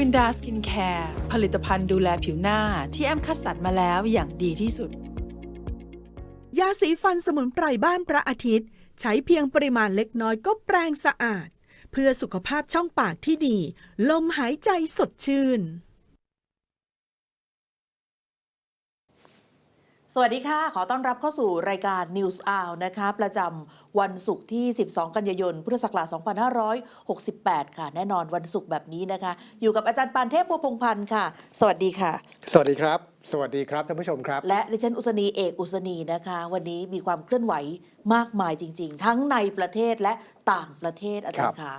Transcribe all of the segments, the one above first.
วินดาสกินแคร์ผลิตภัณฑ์ดูแลผิวหน้าที่แอมคัดสรรมาแล้วอย่างดีที่สุด ยาสีฟันสมุนไพรบ้านพระอาทิตย์ ใช้เพียงปริมาณเล็กน้อยก็แปรงสะอาด เพื่อสุขภาพช่องปากที่ดี ลมหายใจสดชื่น สวัสดีค่ะ ขอต้อนรับเข้าสู่รายการ News Hour นะคะประจำวันศุกร์ที่ 12 กันยายน พุทธศักราช 2568 ค่ะ แน่นอนวันศุกร์แบบนี้นะคะ อยู่กับอาจารย์ปานเทพพัวพงพันธ์ค่ะ สวัสดีค่ะ สวัสดีครับ สวัสดีครับท่านผู้ชมครับ และดิฉันอุศนีเอกอุศนีนะคะ วันนี้มีความเคลื่อนไหวมากมายจริง ๆ ทั้งในประเทศและต่างประเทศอาจารย์คะ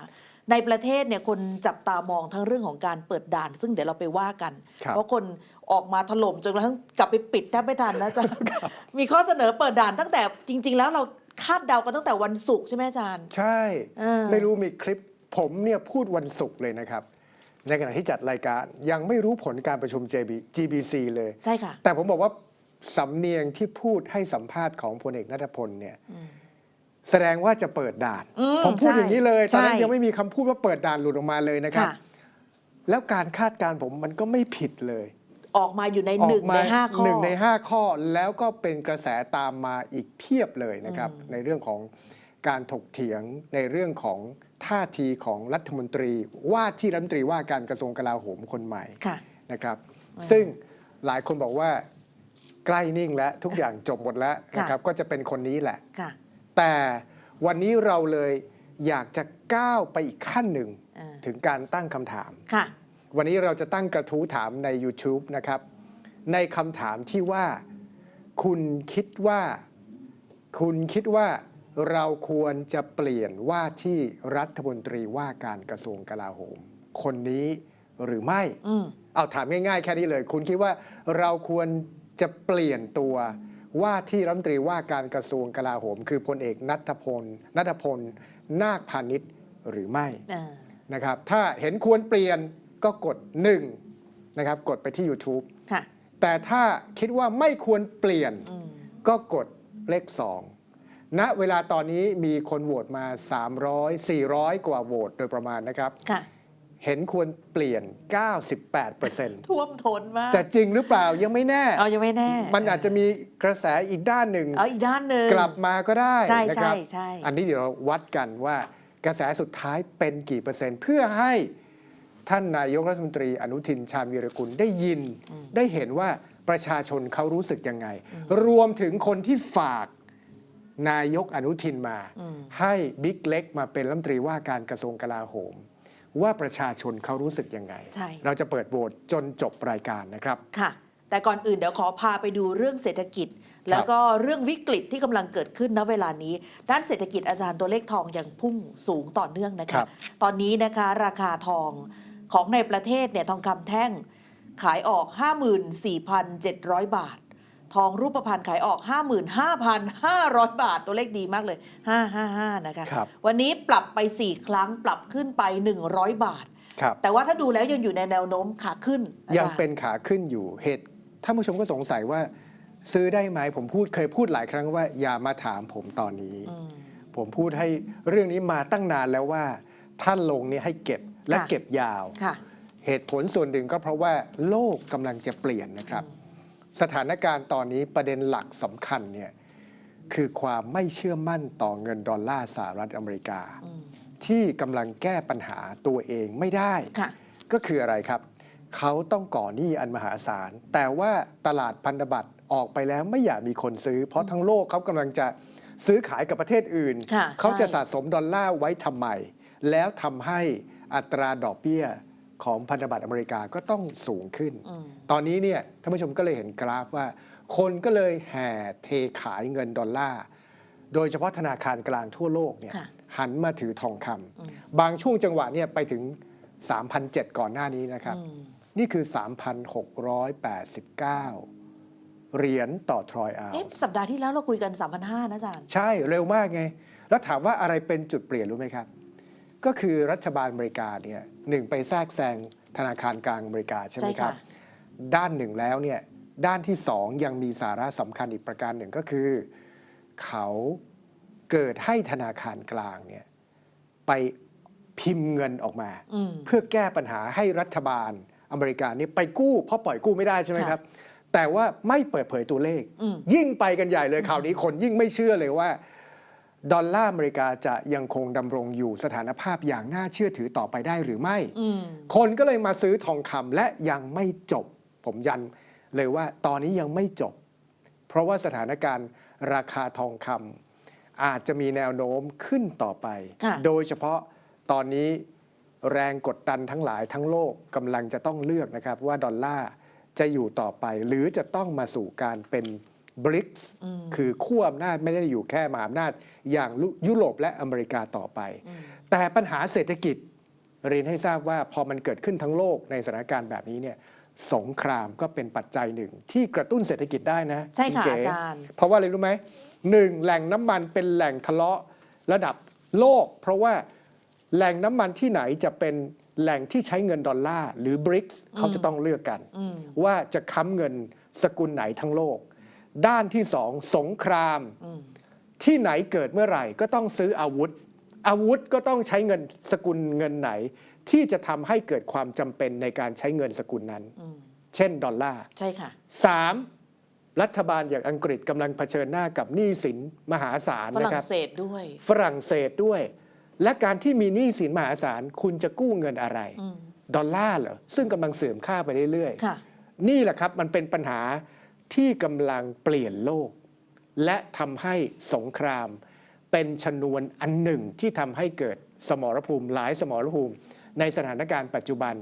ในประเทศเนี่ยคนจับตามองทั้งเรื่องของการเปิดด่าน ซึ่งเดี๋ยวเราไปว่ากัน ครับเพราะคนออกมาถล่มจนกระทั่งกลับไปปิดแทบไม่ทันนะอาจารย์ มีข้อเสนอเปิดด่านตั้งแต่จริง ๆ แล้วเราคาดเดากันตั้งแต่วันศุกร์ใช่ไหมอาจารย์ใช่ เออ ไม่รู้มีคลิปผมเนี่ยพูดวันศุกร์เลยนะครับ ในขณะที่จัดรายการยังไม่รู้ผลการประชุม JB GBC เลย ใช่ค่ะ แต่ผมบอกว่าสำเนียงที่พูดให้สัมภาษณ์ของพลเอกนัทพลเนี่ย อืม แสดงว่าจะเปิดด่าน อืมผมพูดใช่อย่างนี้เลยตอนนั้นใช่ยังไม่มีคำพูดว่าเปิดด่านหลุดออกมาเลยนะครับ ค่ะ แล้วการคาดการณ์ผมมันก็ไม่ผิดเลยออกมาอยู่ในออหนึ่กงมาในห้าข้อ หนึ่งในห้าข้อแล้วก็เป็นกระแสตามมาอีกเพียบเลยนะครับ อืม ในเรื่องของการถกเถียงในเรื่องของท่าทีของรัฐมนตรี ว่าที่รัฐมนตรีว่าการกระทรวงกลาโหมคนใหม่ ค่ะ นะครับ อืมซึ่งหลายคนบอกว่าใกล้นิ่งแล้ว ทุกอย่างจบหมดแล้วค่ะ นะครับ ก็จะเป็นคนนี้แหละ ค่ะ แต่วันนี้เราเลยอยากจะก้าวไปอีกขั้นหนึ่งเออถึงการตั้งคำถามค่ะวันนี้เราจะตั้งกระทู้ถามใน YouTube นะครับ ในคำถามที่ว่า คุณคิดว่า คุณคิดว่าเราควรจะเปลี่ยนว่าที่รัฐมนตรีว่าการกระทรวงกลาโหม คนนี้หรือไม่อืมเอาถามง่ายๆ แค่นี้เลย คุณคิดว่าเราควรจะเปลี่ยนตัว ว่าที่รัฐมนตรีว่าการกระทรวงกลาโหม คือพลเอกนัทพลนัทพลนาคพาณิชย์หรือไม่เออนะครับ ถ้าเห็นควรเปลี่ยนก็กด1นะครับ กดไปที่ YouTube ค่ะแต่ถ้าคิดว่าไม่ควรเปลี่ยนอืมก็กดเลข2ณเวลาตอนนี้มีคนโหวตมา 300 400 กว่าโหวตโดยประมาณนะครับค่ะ เห็นควรเปลี่ยน 98%ท่วมท้นมากแต่จริงหรือเปล่ายังไม่แน่ เอายังไม่แน่มันอาจจะมีกระแสอีกด้านหนึ่ง เอาอีกด้านหนึ่งกลับมาก็ได้ใช่นะครัใช่บใช่ อันนี้เดี๋ยวเราวัดกันว่ากระแสสุดท้ายเป็นกี่เปอร์เซ็นต์ เพื่อให้ท่านนายกรัฐมนตรีอนุทินชาญวีรกุลได้ยิน อืมได้เห็นว่าประชาชนเขารู้สึกยังไง อืม รวมถึงคนที่ฝากนายกอนุทินมา อืม ให้บิ๊กเล็กมาเป็นรัฐมนตรีว่าการกระทรวงกลาโหม ว่าประชาชนเขารู้สึกยังไง ใช่ เราจะเปิดโหวตจนจบรายการนะครับ ค่ะ แต่ก่อนอื่นเดี๋ยวขอพาไปดูเรื่องเศรษฐกิจ แล้วก็เรื่องวิกฤตที่กำลังเกิดขึ้นณเวลานี้ ด้านเศรษฐกิจอาจารย์ตัวเลขทองยังพุ่งสูงต่อเนื่องนะครัคะ บ ตอนนี้นะคะราคาทองของในประเทศเนี่ยทองคำแท่งขายออก 54,700 บาท ทองรูปพรรณขายออก 55,500 บาท ตัวเลขดีมากเลย 555 นะคะครับวันนี้ปรับไป 4 ครั้งปรับขึ้นไป 100 บาทครับแต่ว่าถ้าดูแล้วยังอยู่ในแนวโน้มขาขึ้นอาจารยังเป็นขาขึ้นอยู่เหตุท่านผู้ชมก็สงสัยว่า ซื้อได้ไหมผมพูดเคยพูดหลายครั้งว่าอย่ามาถามผมตอนนี้อืมผมพูดให้เรื่องนี้มาตั้งนานแล้วว่าท่านลงนี้ให้เก็บและค่ะเก็บยาวค่ะเหตุผลส่วนหนึ่งก็เพราะว่าโลกกำลังจะเปลี่ยนนะครับ สถานการณ์ตอนนี้ประเด็นหลักสำคัญเนี่ยคือความไม่เชื่อมั่นต่อเงินดอลลาร์สหรัฐอเมริกาอืมที่กำลังแก้ปัญหาตัวเองไม่ได้ค่ะก็คืออะไรครับ เขาต้องก่อหนี้อันมหาศาล แต่ว่าตลาดพันธบัตรออกไปแล้วไม่อยากมีคนซื้อ เพราะทั้งโลกเขากำลังจะซื้อขายกับประเทศอื่นค่ะเขาจะใช่สะสมดอลลาร์ไว้ทำไม แล้วทำให้อัตราดอกเบี้ย ของพันธบัตรอเมริกาก็ต้องสูงขึ้นอืมตอนนี้เนี่ยท่านผู้ชมก็เลยเห็นกราฟว่า คนก็เลยแห่เทขายเงินดอลลาร์ โดยเฉพาะธนาคารกลางทั่วโลกเนี่ยค่ะหันมาถือทองคำอืมบางช่วงจังหวะเนี่ยไปถึง 3,007 ก่อนหน้านี้นะครับอืมนี่คือ 3,689 เหรียญต่อทรอยอาวเอ๊ะสัปดาห์ที่แล้วเราคุยกัน 3,500 นะอาจารย์ ใช่เร็วมากไง แล้วถามว่าอะไรเป็นจุดเปลี่ยนรู้ไหมครับ ก็คือรัฐบาลอเมริกาเนี่ย หนึ่งไปแทรกแซงธนาคารกลางอเมริกาใช่ไหมใช่ครัค่ะบด้านหนึ่งแล้วเนี่ยด้านที่สองยังมีสาระสำคัญอีกประการหนึ่งก็คือ เขาเกิดให้ธนาคารกลางเนี่ยไปพิมพ์เงินออกมาอืมเพื่อแก้ปัญหาให้รัฐบาลอเมริกานี่ไปกู้เพราะปล่อยกู้ไม่ได้ใช่ไหมครับ แต่ว่าไม่เปิดเผยตัวเลขอืมยิ่งไปกันใหญ่เลยข่าวนี้คนยิ่งไม่เชื่อเลยว่า ดอลลาร์อเมริกาจะยังคงดำรงอยู่สถานภาพอย่างน่าเชื่อถือต่อไปได้หรือไม่ อืมคนก็เลยมาซื้อทองคำและยังไม่จบ ผมยันเลยว่าตอนนี้ยังไม่จบ เพราะว่าสถานการณ์ราคาทองคำอาจจะมีแนวโน้มขึ้นต่อไป ค่ะ โดยเฉพาะตอนนี้แรงกดดันทั้งหลายทั้งโลกกำลังจะต้องเลือกนะครับว่าดอลลาร์จะอยู่ต่อไป หรือจะต้องมาสู่การเป็น บริกส์อืมคือขั้วอำนาจไม่ได้อยู่แค่มหาอำนาจ อย่างยุโรปและอเมริกาต่อไปอืมแต่ปัญหาเศรษฐกิจเรียนให้ทราบว่าพอมันเกิดขึ้นทั้งโลกในสถานการณ์แบบนี้เนี่ยสงครามก็เป็นปัจจัยหนึ่ง ที่กระตุ้นเศรษฐกิจได้นะใช่ค่ะณเก๋อาจารย์ เพราะว่าอะไรรู้ไหมหนึ่งแหล่งน้ำมันเป็นแหล่งทะเลาะระดับโลก เพราะว่าแหล่งน้ำมันที่ไหนจะเป็นแหล่งที่ใช้เงินดอลลาร์หรือบริกส์เขาจะต้องเลือกกันอืมว่าจะค้ำเงินสกุลไหนทั้งโลก ด้านที่สองสงครามอืมที่ไหนเกิดเมื่อไหร่ก็ต้องซื้ออาวุธ อาวุธก็ต้องใช้เงินสกุลเงินไหน ที่จะทำให้เกิดความจำเป็นในการใช้เงินสกุลนั้นอืมเช่นดอลลาร์ใช่ค่ะสามรัฐบาลอย่างอังกฤษกำลังเผชิญหน้ากับหนี้สินมหาศาลฝนะรั่คงรับเศสด้วย ฝรั่งเศสด้วย และการที่มีหนี้สินมหาศาลคุณจะกู้เงินอะไร อืมดอลลาร์เหรอซึ่งกำลังเสื่อมค่าไปเรื่อยๆค่ะนี่แหละครับมันเป็นปัญหา ที่กำลังเปลี่ยนโลก และทำให้สงคราม เป็นชนวนอันหนึ่งที่ทำให้เกิดสมรภูมิหลายสมรภูมิ ในสถานการณ์ปัจจุบัน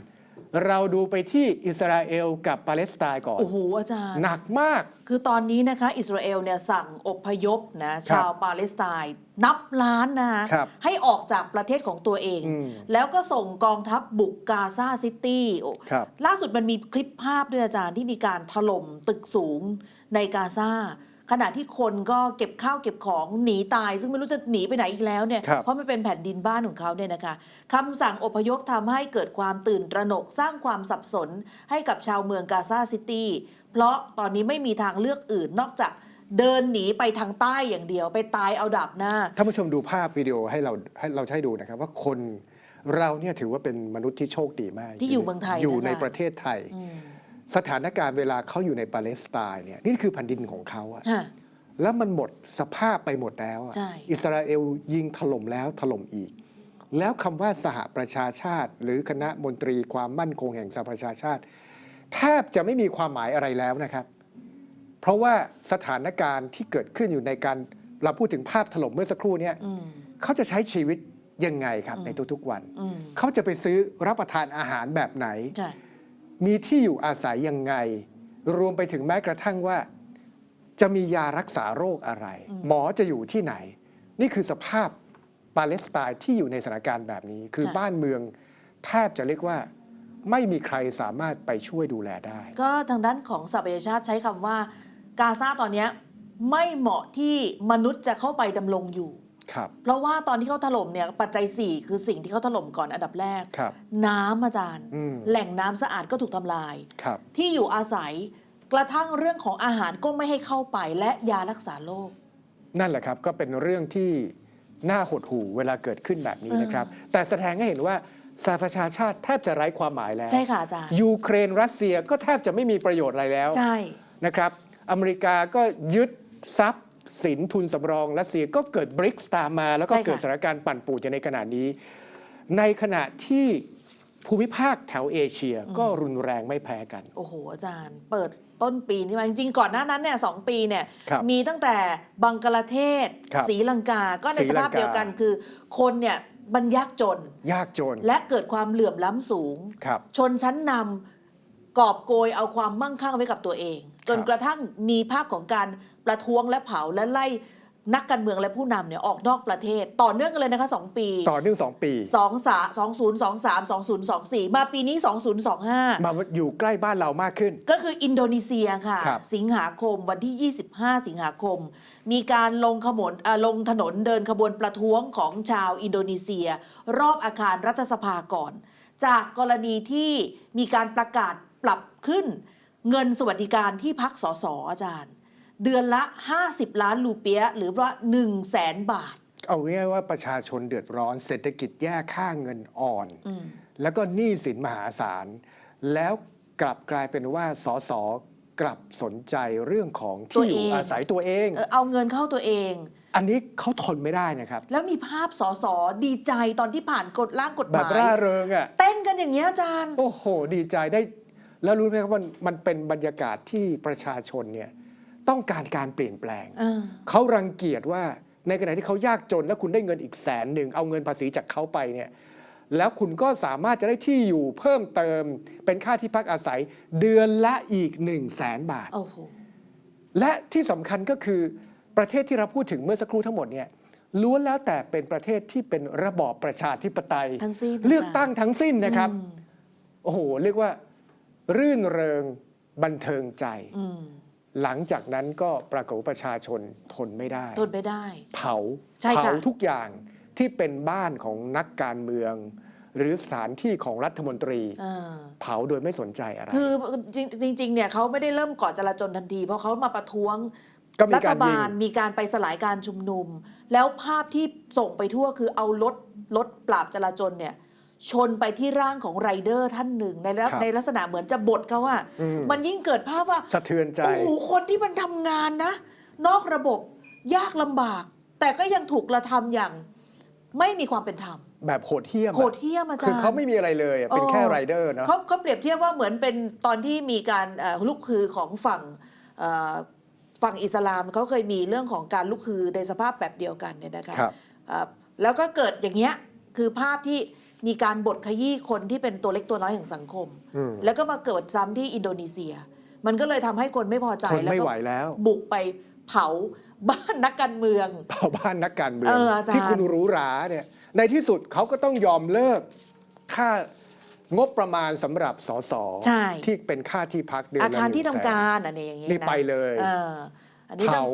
เราดูไปที่อิสราเอลกับปาเลสไตน์ก่อน โอ้โหอาจารย์ หนักมาก คือตอนนี้นะคะอิสราเอลเนี่ยสั่งอพยพนะชาวปาเลสไตน์นับล้านนะคะครับให้ออกจากประเทศของตัวเอง อืมแล้วก็ส่งกองทัพบุกกาซาซิตี้โอ้ครับ ล่าสุดมันมีคลิปภาพด้วยอาจารย์ที่มีการถล่มตึกสูงในกาซา ขณะที่คนก็เก็บข้าวเก็บของหนีตาย ซึ่งไม่รู้จะหนีไปไหนอีกแล้วเนี่ยครับเพราะมันเป็นแผ่นดินบ้านของเขาเนี่ยนะคะคำสั่งอพยพทำให้เกิดความตื่นตระหนกสร้างความสับสนให้กับชาวเมืองกาซาซิตี้เพราะตอนนี้ไม่มีทางเลือกอื่นนอกจากเดินหนีไปทางใต้อย่างเดียวไปตายเอาดับหน้า ท่านผู้ชมดูภาพวิดีโอให้เราให้เราใช้ดูนะครับ ว่าคนเราเนี่ยถือว่าเป็นมนุษย์ที่โชคดีมากที่อยู่เมืองไทยนะอยู่ในอาจารย์ประเทศไทย อืม สถานการณ์เวลาเขาอยู่ในปาเลสไตน์เนี่ยนี่คือแผ่นดินของเขาอะฮะแล้วมันหมดสภาพไปหมดแล้วอะใช่ อิสราเอลยิงถล่มแล้วถล่มอีก แล้วคำว่าสหประชาชาติ หรือคณะมนตรีความมั่นคงแห่งสหประชาชาติ แทบจะไม่มีความหมายอะไรแล้วนะครับ เพราะว่าสถานการณ์ที่เกิดขึ้นอยู่ในการเราพูดถึงภาพถล่มเมื่อสักครู่เนี้ยอืม เขาจะใช้ชีวิตยังไงครับอืม ในทุกๆวัน อืมเขาจะไปซื้อรับประทานอาหารแบบไหน ค่ะ มีที่อยู่อาศัยยังไง รวมไปถึงแม้กระทั่งว่า จะมียารักษาโรคอะไรอืมหมอจะอยู่ที่ไหน นี่คือสภาพปาเลสไตน์ที่อยู่ในสถานการณ์แบบนี้ คือบ้านเมืองแทบจะเรียกว่าไม่มีใครสามารถไปช่วยดูแลได้ ก็ทางด้านของสหประชาชาติใช้คำว่ากาซาตอนเนี้ยไม่เหมาะที่มนุษย์จะเข้าไปดำรงอยู่ ครับ เพราะว่าตอนที่เขาถล่มเนี่ยปัจจัย 4 คือสิ่งที่เขาถล่มก่อนอันดับแรก ครับ น้ำอาจารย์ อืม แหล่งน้ำสะอาดก็ถูกทำลาย ครับ ที่อยู่อาศัยกระทั่งเรื่องของอาหารก็ไม่ให้เข้าไปและยารักษาโรค นั่นแหละครับก็เป็นเรื่องที่น่าหดหู่เวลาเกิดขึ้นแบบนี้นะครับ แต่แสดงให้เห็นว่าสหประชาชาติแทบจะไร้ความหมายแล้ว ใช่ค่ะอาจารย์ ยูเครนรัสเซียก็แทบจะไม่มีประโยชน์อะไรแล้วใช่ นะครับ อเมริกาก็ยึดทรัพย์ สินทุนสำรองรัสเซียก็เกิดบริกส์ตามมา แล้วก็ใช่ค่ะ เกิดสถานการณ์ปั่นป่วนอยู่ในขณะนี้ ในขณะที่ภูมิภาคแถวเอเชียก็รุนแรงไม่แพ้กัน โอ้โห อาจารย์ เปิดต้นปีนี้มาจริงๆ ก่อนหน้านั้นเนี่ยสองปีเนี่ย ครับมีตั้งแต่บังกลาเทศครับศรีลังกา ก็ในศรีสลังกา ภาพเดียวกันคือ คนเนี่ยมันยากจน ยากจนและเกิดความเหลื่อมล้ำสูง ครับ ชนชั้นนำ กอบโกยเอาความมั่งคั่งไว้กับตัวเอง จนครับกระทั่งมีภาพของการประท้วงและเผาและไล่นักการเมืองและผู้นำเนี่ยออกนอกประเทศ ต่อเนื่องกันเลยนะคะสองปี ต่อเนื่องสองปีสองสาสองศูนย์สองสามสองศูนย์สองสี่มาปีนี้สองศูนย์สองห้ามาอยู่ใกล้บ้านเรามากขึ้น ก็คืออินโดนีเซียค่ะครับสิงหาคมวันที่ 25 สิงหาคม มีการลงขบวนเอ่อลงถนนเดินขบวนประท้วงของชาวอินโดนีเซีย รอบอาคารรัฐสภาก่อน จากกรณีที่มีการประกาศ ปรับขึ้นเงินสวัสดิการที่พักสสอาจารย์ เดือนละ 50 ล้านลูเปียะหรือว่า 1 0 0 0 0แสนบาท เอาง่ายๆว่าประชาชนเดือดร้อน เศรษฐกิจแย่ค่าเงินอ่อน อืม แล้วก็หนี้สินมหาศาล แล้วกลับกลายเป็นว่าสสกลับสนใจเรื่องของที่อยู่อาศัยตัวเอง เออเอาเงินเข้าตัวเอง อันนี้เขาทนไม่ได้นะครับ แล้วมีภาพสอสอดีใจตอนที่ผ่านกฎร่างกฎหแบมาบยร่าเริงอะ เต้นกันอย่างเงี้ยอาจารย์ โอ้โห ดีใจได้ แล้วรู้ไหมครับว่ามันเป็นบรรยากาศที่ประชาชนเนี่ยต้องการการเปลี่ยนแปลง เออเขารังเกียจว่าในขณะที่เขายากจนแล้วคุณได้เงินอีกแสนหนึ่งเอาเงินภาษีจากเขาไปเนี่ยแล้วคุณก็สามารถจะได้ที่อยู่เพิ่มเติม เป็นค่าที่พักอาศัยเดือนละอีก1นึ่งแสนบาท โอ้โห และที่สำคัญก็คือประเทศที่เราพูดถึงเมื่อสักครู่ทั้งหมดเนี่ยล้วนแล้วแต่เป็นประเทศที่เป็นระบอบประชาธิปไตย ทั้งสิ้นเลือกตั้งทั้งสิ้นนะครับ อืม โอ้โห เรียกว่า รื่นเริงบันเทิงใจอืมหลังจากนั้นก็ปรากฏว่าประชาชนทนไม่ได้ทนไม่ได้ เผาใช่ค่ะเผาทุกอย่างที่เป็นบ้านของนักการเมือง หรือสถานที่ของรัฐมนตรีเออเผาโดยไม่สนใจอะไร คือจริงจริงๆเนี่ยเขาไม่ได้เริ่มก่อจราจนทันที เพราะเขามาประท้วงก็มีรักาฐรยิงบาลมีการไปสลายการชุมนุม แล้วภาพที่ส่งไปทั่วคือเอารถรถปราบจราจนเนี่ย ชนไปที่ร่างของไรเดอร์ท่านหนึ่งในลักครับในลักษณะเหมือนจะบดเขาอะอืม มันยิ่งเกิดภาพว่า สะเทือนใจ โอ้โห คนที่มันทำงานนะ นอกระบบยากลำบาก แต่ก็ยังถูกกระทำอย่าง ไม่มีความเป็นธรรมแบบโหดเหี้ยมอะโหดเหี้ยมอาจารคือย์เขาไม่มีอะไรเลยอะเป็นเออแค่ไรเดอร์เนาะเขาเขาเปรียบเทียบว่าเหมือนเป็นตอนที่มีการเอ่อลุกคือของฝั่งเอ่อฝั่งอิสลามเขาเคยมีเรื่องของการลุกคือในสภาพแบบเดียวกันเนี่ยนะคะครับเอ่อแล้วก็เกิดอย่างเงี้ยคือภาพที่ มีการบดขยี้คนที่เป็นตัวเล็กตัวน้อยแห่งสังคม อืม แล้วก็มาเกิดซ้ำที่อินโดนีเซีย มันก็เลยทำให้คนไม่พอใจทนแล้วไม่ก็ไหวแล้ว บุกไปเผาบ้านนักการเมือง เผาบ้านนักการเมืองเอออาจารย์ ที่คุณหรูหราเนี่ย ในที่สุดเขาก็ต้องยอมเลิกค่างบประมาณสำหรับสสใช่ ที่เป็นค่าที่พักเดือนอาละคารที่หทำนึ่งแสนการอันนี้อย่างเงี้ยนี่นะไปเลย เอออันนี้ต้เผาอง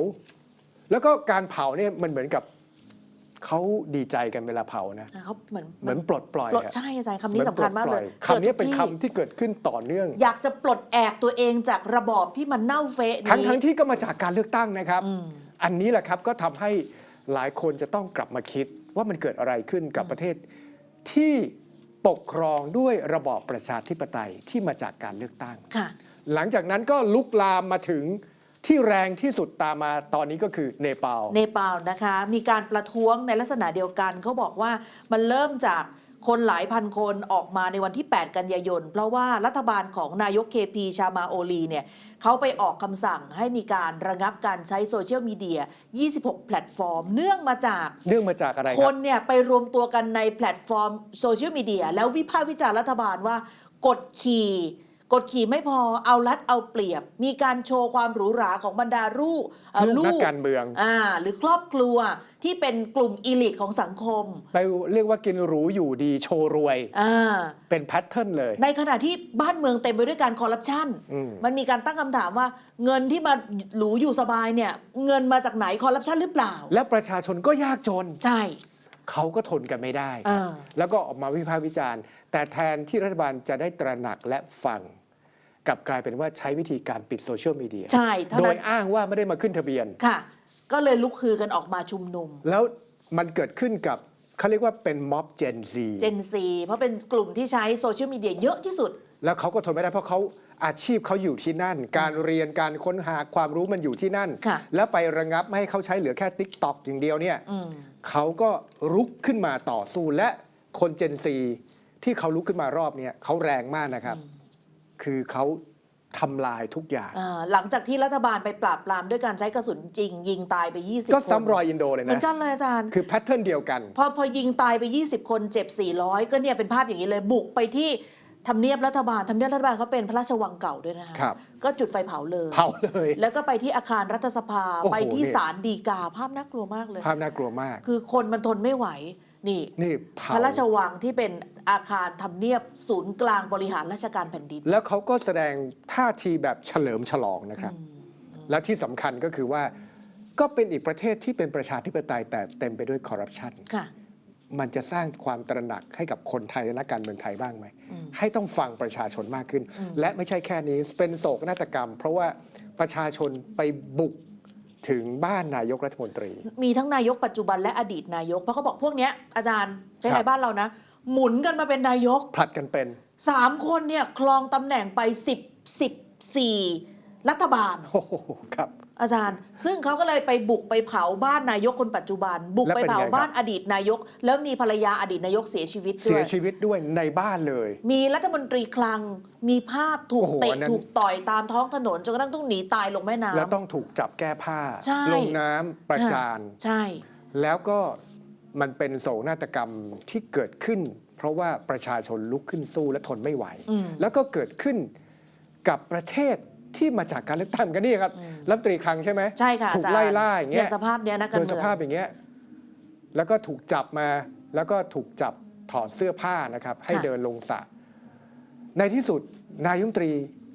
แล้วก็การเผาเนี่ยมันเหมือนกับ เขาดีใจกันเวลาเผานะอะเขาเหมือนเหมือนปลดปล่อยปลดอะใช่อาจารย์คำเหนี้มือนสำคัญมากเลยปดปอคำนี้เป็นกิดคำทุกที่เกิดขึ้นต่อเนื่อง อยากจะปลดแอกตัวเองจากระบอบที่มันเน่าเฟะนี้ทั้งทั้งที่ก็มาจากการเลือกตั้งนะครับอืมอันนี้แหละครับก็ทำให้หลายคนจะต้องกลับมาคิดว่ามันเกิดอะไรขึ้นกับอืมประเทศที่ปกครองด้วยระบอบประชาธิปไตยที่มาจากการเลือกตั้งค่ะหลังจากนั้นก็ลุกลามมาถึง ที่แรงที่สุดตามมาตอนนี้ก็คือเนปาล เนปาลนะคะ มีการประท้วงในลักษณะเดียวกันเขาบอกว่ามันเริ่มจากคนหลายพันคนออกมาในวันที่ 8 กันยายน เพราะว่ารัฐบาลของนายกเคพีชามาโอลีเนี่ยเขาไปออกคำสั่งให้มีการระงับการใช้โซเชียลมีเดีย 26 แพลตฟอร์ม เนื่องมาจาก เนื่องมาจากอะไรคครับนเนี่ยไปรวมตัวกันในแพลตฟอร์มโซเชียลมีเดียแล้ววิพากษ์วิจารณ์รัฐบาลว่ากดขี่ กดขี่ไม่พอเอารัดเอาเปรียบ มีการโชว์ความหรูหราของบรรดาลูกเอ่อลูกนักการเมืองอ่าหรือครอบครัวที่เป็นกลุ่มอีลิทของสังคมไปเรียกว่ากินหรูอยู่ดีโชว์รวย อ่าเป็นแพทเทิร์นเลยในขณะที่บ้านเมืองเต็มไปด้วยการคอร์รัปชัน อืมมันมีการตั้งคำถามว่าเงินที่มาหรูอยู่สบายเนี่ย เงินมาจากไหนคอร์รัปชันหรือเปล่า และประชาชนก็ยากจน ใช่ เขาก็ทนกันไม่ได้เออแล้วก็ออกมาวิพากษ์วิจารณ์ แต่แทนที่รัฐบาลจะได้ตระหนักและฟังกลับกลายเป็นว่าใช้วิธีการปิดโซเชียลมีเดียใช่เท่าโดนั้ยนอ้างว่าไม่ได้มาขึ้นทะเบียนค่ะ ก็เลยลุกฮือกันออกมาชุมนุม แล้วมันเกิดขึ้นกับเขาเรียกว่าเป็นม็อบเจนซีเจนซีเพราะเป็นกลุ่มที่ใช้โซเชียลมีเดียเยอะที่สุด แล้วเขาก็ทนไม่ได้เพราะเขา อาชีพเขาอยู่ที่นั่น การเรียนการค้นหาความรู้มันอยู่ที่นั่น ค่ะแล้วไประงับไม่ให้เขาใช้เหลือแค่ t ิ k t o k อย่างเดียวเนี่ยอืม เขาก็รุกขึ้นมาต่อสู้และคนเจนซีที่เขาลุกขึ้นมารอบเนี้ยเขาแรงมากนะครับ คือเขาทำลายทุกอย่าง อ่าหลังจากที่รัฐบาลไปปราบปรามด้วยการใช้กระสุนจริง ยิงตายไป 20ก็คนซ้ำรอยอินโดเลยเหมือนะ นกันเลยอาจารย์ คือแพทเทิร์นเดียวกัน พอพอยิงตายไป 20 คนเจ็บ 400 ก็เนี่ยเป็นภาพอย่างนี้เลยบุกไปที่ ทำเนียบรัฐบาลทำเนียบรัฐบาลเขาเป็นพระราชวังเก่าด้วยนะคะครับ ก็จุดไฟเผาเลย เผาเลย แล้วก็ไปที่อาคารรัฐสภาโอ้โห ไปที่เนี่ยศาลฎีกาภาพน่ากลัวมากเลย ภาพน่ากลัวมาก คือคนมันทนไม่ไหว นี่ นี่เผาพระราชวังที่เป็นอาคารทำเนียบศูนย์กลางบริหารราชการแผ่นดินแล้วเขาก็แสดงท่าทีแบบเฉลิมฉลองนะครับ อืมและที่สำคัญก็คือว่า ก็เป็นอีกประเทศที่เป็นประชาธิปไตยแต่เต็มไปด้วยคอร์รัปชัน ค่ะ มันจะสร้างความตระหนักให้กับคนไทยและนักการเมืองไทยบ้างไหมอืมให้ต้องฟังประชาชนมากขึ้นอืมและไม่ใช่แค่นี้เป็นโศกนาฏกรรม เพราะว่าประชาชนไปบุกถึงบ้านนายกรัฐมนตรี มีทั้งนายกปัจจุบันและอดีตนายก เพราะเขาบอกพวกเนี้ยอาจารย์ใช้ครัไทบยบ้านเรานะ หมุนกันมาเป็นนายกผลัดกันเป็นสามคนเนี่ยคลองตำแหน่งไปสิบสิบสี่รัฐบาลโอ้โหครับ อาจารย์ ซึ่งเขาก็เลยไปบุกไปเผาบ้านนายกคนปัจจุบัน บุกแล้วไปเป็นเผาไงครับ บ้านอดีตนายก แล้วมีภรรยาอดีตนายกเสียชีวิตด้เสีวยยชีวิตด้วยในบ้านเลย มีรัฐมนตรีคลัง มีภาพถูกโอ้โหเตะอันนั้น ถูกต่อยตามท้องถนนจนกระทั่งต้องหนีตายลงแม่น้ำแล้วต้องถูกจับแก้ผ้า ใช่ลงน้ำประจานใช่ แล้วก็มันเป็นโศกนาฏกรรมที่เกิดขึ้น เพราะว่าประชาชนลุกขึ้นสู้และทนไม่ไหว อืม แล้วก็เกิดขึ้นกับประเทศ ที่มาจากการเลือกตั้งกันนี่ครับอืมรัฐมนตรีคลังใช่ไหมใช่ค่ะถูกอาจารย์ไล่ล่าอย่างเงี้ยสภาพเนี้ยนะการโดยเมืสองภาพอย่างเงี้ยแล้วก็ถูกจับมาแล้วก็ถูกจับถอดเสื้อผ้านะครับ ให้เดินลงสระในที่สุดนายกรัฐมนตรี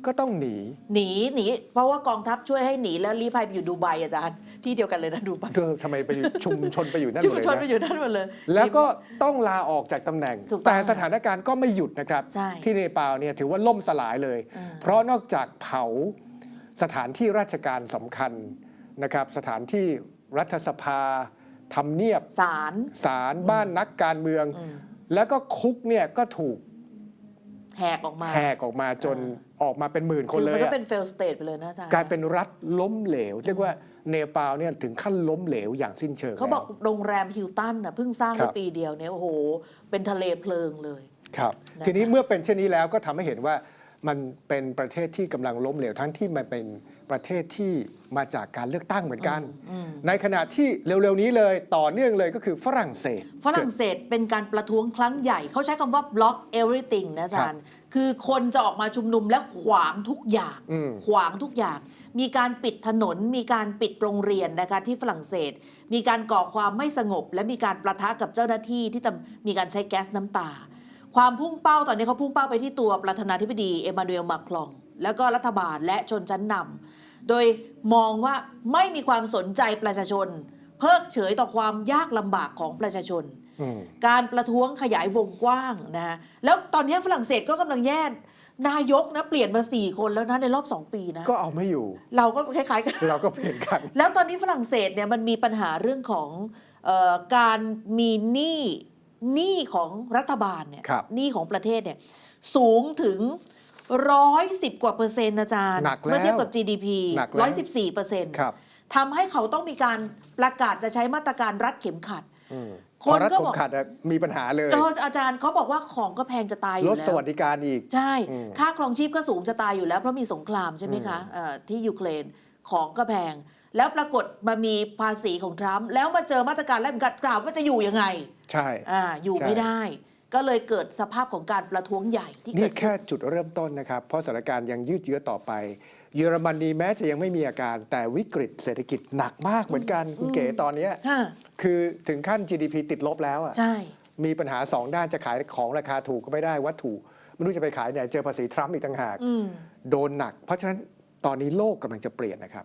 ก็ต้องหนี หนีหนีเพราะว่ากองทัพช่วยให้หนีแล้วรีภัยไปอยู่ดูไบอาจารย์ที่เดียวกันเลยนะดูไบเธอทำไมไปอยู่ชุมชนไปอยู่นั่นหชุมมดเลยชนไปนะอยู่นั่นหมดเลย แล้วก็ต้องลาออกจากตำแหน่ง ถูกต้อง แต่สถานการณ์ก็ไม่หยุดนะครับ ใช่ที่เนปาลเนี่ยถือว่าล่มสลายเลย อ่า เพราะนอกจากเผาสถานที่ราชการสำคัญนะครับ สถานที่รัฐสภาทำเนียบศาลศาลบ้านนักการเมือง อืม แล้วก็คุกเนี่ยก็ถูก แหกออกมาแหกออกมาจนอ่ออกมาเป็นหมื่นคนคือเลมันยก็อะเป็นเฟลสเตทไปเลยนะอาจารย์กลายเป็นรัฐล้มเหลวเรียกว่าเนปาลเนี่ยถึงขั้นล้มเหลวอย่างสิ้นเชิงเขาบอกแล้วโรงแรมฮิลตันน่ะเพิ่งสร้างครัได้บปีเดียวเนี่ยโอ้โห เป็นทะเลเพลิงเลยครับนะคะทีนี้เมื่อเป็นเช่นนี้แล้วก็ทำให้เห็นว่ามันเป็นประเทศที่กำลังล้มเหลวทั้งที่มันเป็น ประเทศที่มาจากการเลือกตั้งเหมือนกันอืมในขณะที่เร็วๆนี้เลยต่อเนื่องเลยก็คือฝรั่งเศส ฝรั่งเศสเป็นการประท้วงครั้งใหญ่ เขาใช้คำว่า block everything นะอาจารย์ คือคนจะออกมาชุมนุมและขวางทุกอย่างอืมขวางทุกอย่าง มีการปิดถนน มีการปิดโรงเรียนนะคะที่ฝรั่งเศส มีการก่อความไม่สงบ และมีการประทะกับเจ้าหน้าที่ที่ตำมีการใช้แก๊สน้ำตา ความพุ่งเป้าตอนนี้เขาพุ่งเป้าไปที่ตัวประธานาธิบดีเอมานูเอลมาครองแล้วก็รัฐบาลและชนชั้นนำ โดยมองว่าไม่มีความสนใจประชาชน เพิกเฉยต่อความยากลำบากของประชาชนอืมการประท้วงขยายวงกว้างนะฮะแล้วตอนนี้ฝรั่งเศสก็กำลังแย่นายกนะเปลี่ยนมา4คนแล้วนะในรอบ2ปีนะ ก็เอาไม่อยู่ เราก็คล้ายๆกันเราก็เปลี่ยนกัน แล้วตอนนี้ฝรั่งเศสเนี่ยมันมีปัญหาเรื่องของเออการมีหนี้หนี้ของรัฐบาลเนี่ยครับหนี้ของประเทศเนี่ยสูงถึง ร้อยสิบกว่าเปอร์เซ็นต์อาจารย์ หนักแล้วเมื่อเทียบกับ GDP หนักแล้ว ร้อยสิบสี่เปอร์เซ็นต์ครับทำให้เขาต้องมีการประกาศจะใช้มาตรการรัดเข็มขัด อืมคนพอรัฐก็ผมบอกขัดอะมีปัญหาเลยเอออาจารย์เขาบอกว่าของก็แพงจะตายอลยู่ดแล้วสวัสดิการอีก ใช่ อืมค่าครองชีพก็สูงจะตายอยู่แล้ว เพราะมีสงครามใช่ไหมคะอืมเอ่อที่ยูเครนของก็แพง แล้วปรากฏมามีภาษีของทรัมป์แล้วมาเจอมาตรการแรกเหมือนกันกล่าวว่าจะอยู่ยังไงใช่ อ่าอยู่ใช่ ไม่ได้ ก็เลยเกิดสภาพของการประท้วงใหญ่ที่นี่เกิดแค่จุดเริ่มต้นนะครับ เพราะสถานการณ์ยังยืดเยื้อต่อไป เยอรมนีแม้จะยังไม่มีอาการ แต่วิกฤตเศรษฐกิจหนักมากเหมือนกันคุณเก๋ตอนเนี้ยฮะคือถึงขั้น GDP ติดลบแล้วอะใช่ มีปัญหาสองด้านจะขายของราคาถูกก็ไม่ได้วัตถุไม่รู้จะไปขายไหนเจอภาษีทรัมป์อีกต่างหาก อืม โดนหนัก เพราะฉะนั้นตอนนี้โลกกำลังจะเปลี่ยนนะครับ